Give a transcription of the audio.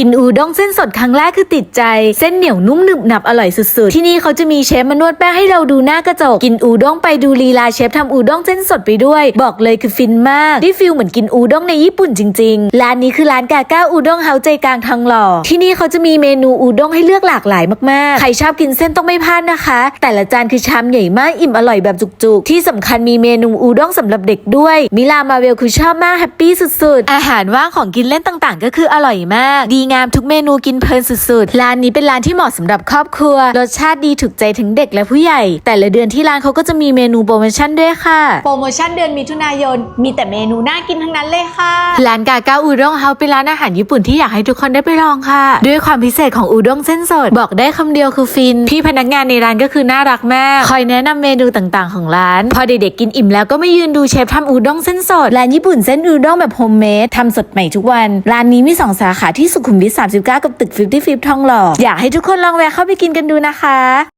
กินอูด้งเส้นสดครั้งแรกคือติดใจ เส้นเหนียวนุ่มหนึบหนับอร่อยสุดๆ ที่นี่เขาจะมีเชฟมานวดแป้งให้เราดูหน้ากระจก กินอูด้งไปดูลีลาเชฟทำอูด้งเส้นสดไปด้วย บอกเลยคือฟินมากได้ฟิลเหมือนกินอูด้งในญี่ปุ่นจริงๆ ร้านนี้คือร้านกาก้าอูด้งเฮาใจกลางทองหล่อ ที่นี่เขาจะมีเมนูอูด้งให้เลือกหลากหลายมากๆ ใครชอบกินเส้นต้องไม่พลาดนะคะ แต่ละจานคือชามใหญ่มากอิ่มอร่อยแบบจุกๆ ที่สำคัญมีเมนูอูด้งสำหรับเด็กด้วย มิลามาเวลคือชอบมากแฮปปี้สุดๆ อาหารว่างของกินเล่นต่างๆ ก็คืออร่อยมากดีงามทุกเมนูกินเพลินสุดๆ ร้านนี้เป็นร้านที่เหมาะสำหรับครอบครัว รสชาติดีถูกใจถึงเด็กและผู้ใหญ่ แต่ละเดือนที่ร้านเขาก็จะมีเมนูโปรโมชั่นด้วยค่ะ โปรโมชั่นเดือนมิถุนายน มีแต่เมนูน่ากินทั้งนั้นเลยค่ะ ร้านกาก้าอูด้งเฮาเป็นร้านอาหารญี่ปุ่นที่อยากให้ทุกคนได้ไปลองค่ะ ด้วยความพิเศษของอูด้งเส้นสด บอกได้คำเดียวคือฟิน พี่พนักงานในร้านก็คือน่ารักมาก คอยแนะนำเมนูต่างๆ ของร้าน พอเด็กๆกินอิ่มแล้วก็ไม่ยืนดูเชฟทำอูด้งเส้นสด ร้านญี่ปุ่นเส้นอูด้งแบบโฮมเมดทำสดใหม่ทุกวัน ร้านนี้มี2สาขาที่สุขุมวิท39 กับตึก50ฟิฟทองหล่ออยากให้ทุกคนลองแวะเข้าไปกินกันดูนะคะ